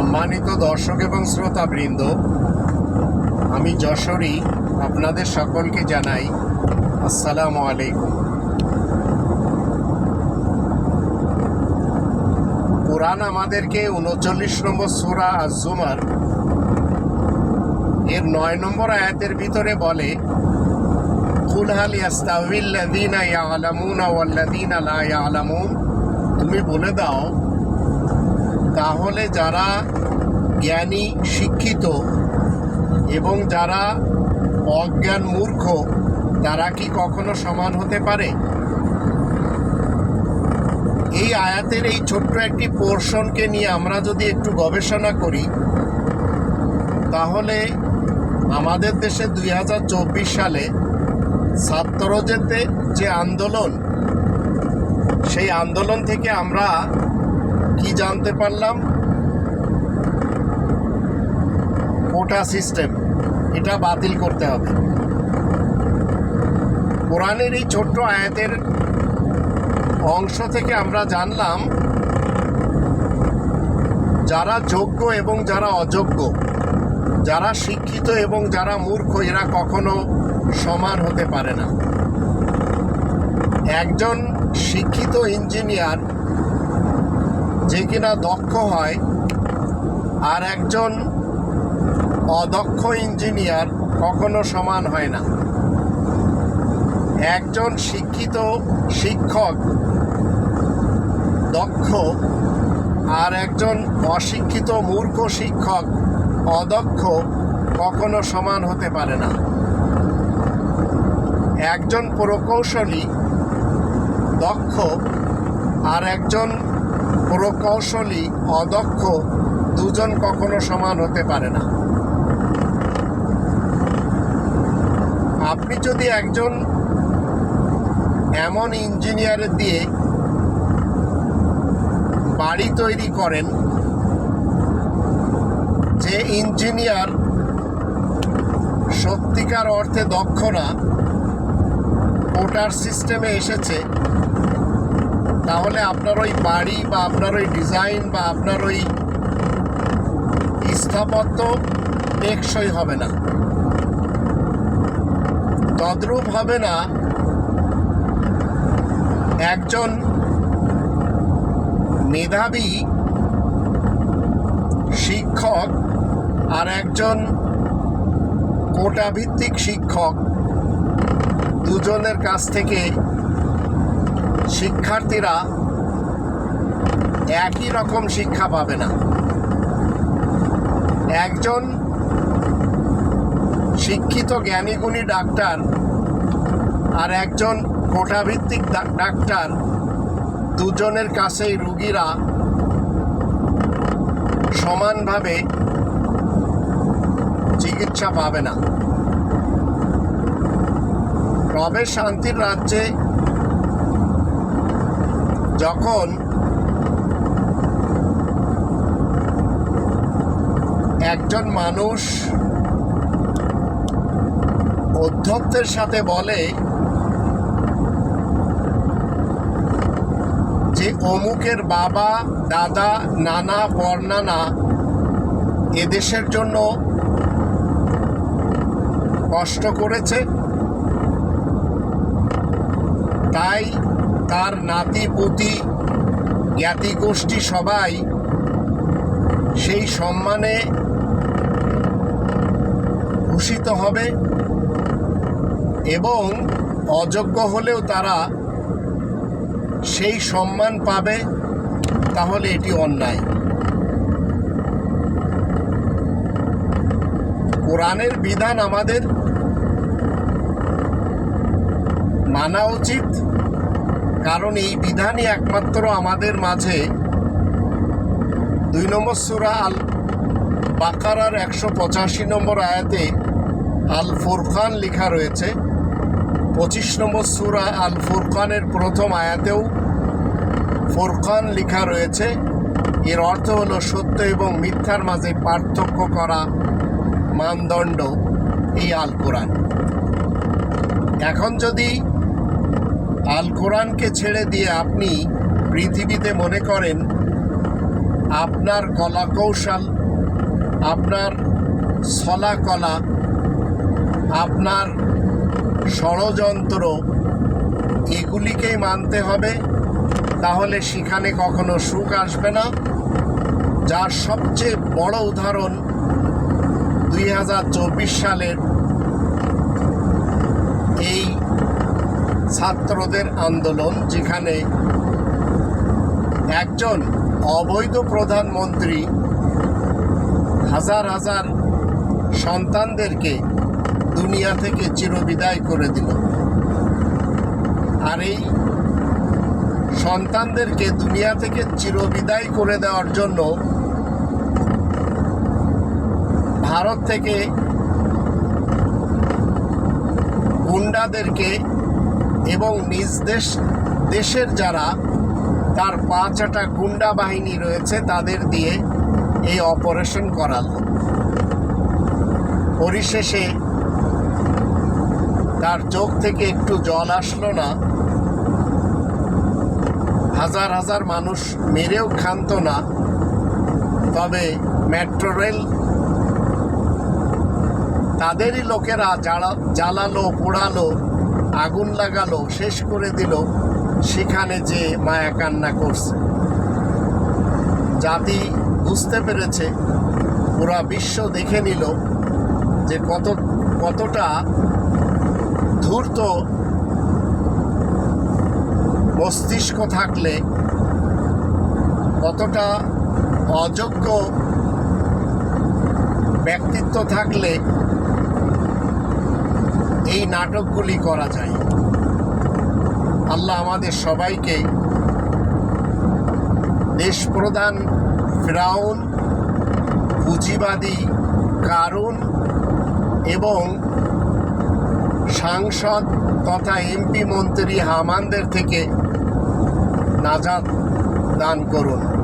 সম্মানিত দর্শক এবং শ্রোতাবৃন্দ, আমি যশোরী আপনাদের সকলকে জানাই আসসালামু আলাইকুম। কোরআন আমাদেরকে উনচল্লিশ নম্বর সুরা আজুমার এর নয় নম্বর আয়াতের ভিতরে বলে, কুল হাল ইয়াস্তাউিল্লাযীনা ইয়ালামুনা ওয়াল্লাযীনা লা ইয়ালামুন? তুমি বলে দাও তাহলে যারা জ্ঞানী, শিক্ষিত এবং যারা অজ্ঞান মূর্খ, তারা কি কখনো সমান হতে পারে? এই আয়াতের এই ছোট্ট একটি পোর্শনকে নিয়ে আমরা যদি একটু গবেষণা করি, তাহলে আমাদের দেশে দুই হাজার চব্বিশ সালে ছাত্রদের যে আন্দোলন, সেই আন্দোলন থেকে আমরা কি জানতে পারলাম? কোটা সিস্টেম, এটা বাতিল করতে হবে। কোরআনের এই ছোট্ট আয়াতের অংশ থেকে আমরা জানলাম, যারা যোগ্য এবং যারা অযোগ্য, যারা শিক্ষিত এবং যারা মূর্খ, এরা কখনো সমান হতে পারে না। একজন শিক্ষিত ইঞ্জিনিয়ার যে কিনা দক্ষ হয়, আর একজন অদক্ষ ইঞ্জিনিয়ার কখনো সমান হয় না। একজন শিক্ষিত শিক্ষক দক্ষ, আর একজন অশিক্ষিত মূর্খ শিক্ষক অদক্ষ কখনো সমান হতে পারে না। একজন প্রকৌশলী দক্ষ, আর একজন প্রকৌশলী অদক্ষ দুজন কখনো সমান হতে পারে না। আপনি যদি একজন এমন ইঞ্জিনিয়ারের দিয়ে বাড়ি তৈরি করেন, যে ইঞ্জিনিয়ার সত্যিকার অর্থে দক্ষ না কোটার সিস্টেমে এসেছে তাহলে আপনার ওই বাড়ি বা আপনার ওই ডিজাইন বা আপনার ওই স্থাপত্য টেকসই হবে না। তদ্রূপ হবে না একজন মেধাবী শিক্ষক আর একজন কোটাভিত্তিক শিক্ষক দুজনের কাছ থেকে শিক্ষার্থীরা একই রকম শিক্ষা পাবে না। একজন শিক্ষিত জ্ঞানীগুণী ডাক্তার আর একজন কোটাভিত্তিক ডাক্তার দুজনের কাছেই রুগীরা সমানভাবে চিকিৎসা পাবে না। তবে শান্তির রাজ্যে যখন একজন মানুষ অধ্যত্বের সাথে বলে যে অমুকের বাবা, দাদা, নানা পরনানা এদেশের জন্য কষ্ট করেছে। তাই তার নাতি, পুতি, জ্ঞাতি, গোষ্ঠী সবাই সেই সম্মানে ভূষিত হবে এবং অযোগ্য হলেও তারা সেই সম্মান পাবে, তাহলে এটি অন্যায়। কোরআনের বিধান আমাদের মানা উচিত। কারণ এই বিধানই একমাত্র আমাদের মাঝে। দুই নম্বর সুরা আল বাকারার একশো পঁচাশি নম্বর আয়াতে আল ফুরকান লেখা রয়েছে। পঁচিশ নম্বর সুরা আল ফুরকানের প্রথম আয়াতেও ফুরকান লেখা রয়েছে। এর অর্থ হলো সত্য এবং মিথ্যার মাঝে পার্থক্য করা মানদণ্ড এই আল কোরআন এখন যদি আল কোরআনকে ছেড়ে দিয়ে আপনি পৃথিবীতে মনে করেন আপনার কলা কৌশল, আপনার ছলা কলা, আপনার ষড়যন্ত্র, এগুলিকেই মানতে হবে, তাহলে সেখানে কখনো সুখ আসবে না। যার সবচেয়ে বড় উদাহরণ দুই হাজার চব্বিশ সালের এই ছাত্রদের আন্দোলন, যেখানে একজন অবৈধ প্রধানমন্ত্রী হাজার হাজার সন্তানদেরকে দুনিয়া থেকে চিরবিদায় করে দিল। আর এই সন্তানদেরকে দুনিয়া থেকে চিরবিদায় করে দেওয়ার জন্য ভারত থেকে গুন্ডাদেরকে এবং নিজ দেশ, দেশের যারা তার পাঁচটা গুন্ডা বাহিনী রয়েছে, তাদের দিয়ে এই অপারেশন করালো। পরিশেষে তার চোখ থেকে একটু জল আসলো না। হাজার হাজার মানুষ মেরেও ক্ষান্ত না। তবে মেট্রো রেল তাদেরই লোকেরা জ্বালা জ্বালালো, পোড়ালো। আগুন লাগালো, শেষ করে দিল, সেখানে যে মায়া কান্না করছে। জাতি বুঝতে পেরেছে, পুরা বিশ্ব দেখে নিল যে কত, কতটা ধূর্ত মস্তিষ্ক থাকলে, কতটা অযোগ্য ব্যক্তিত্ব থাকলে এই নাটকগুলি করা যায়। আল্লাহ আমাদের সবাইকে দেশপ্রধান ফ্রাউন, পুঁজিবাদী কারণ এবং সাংসদ তথা এমপি মন্ত্রী হামানদের থেকে নাজাদ দান করুন।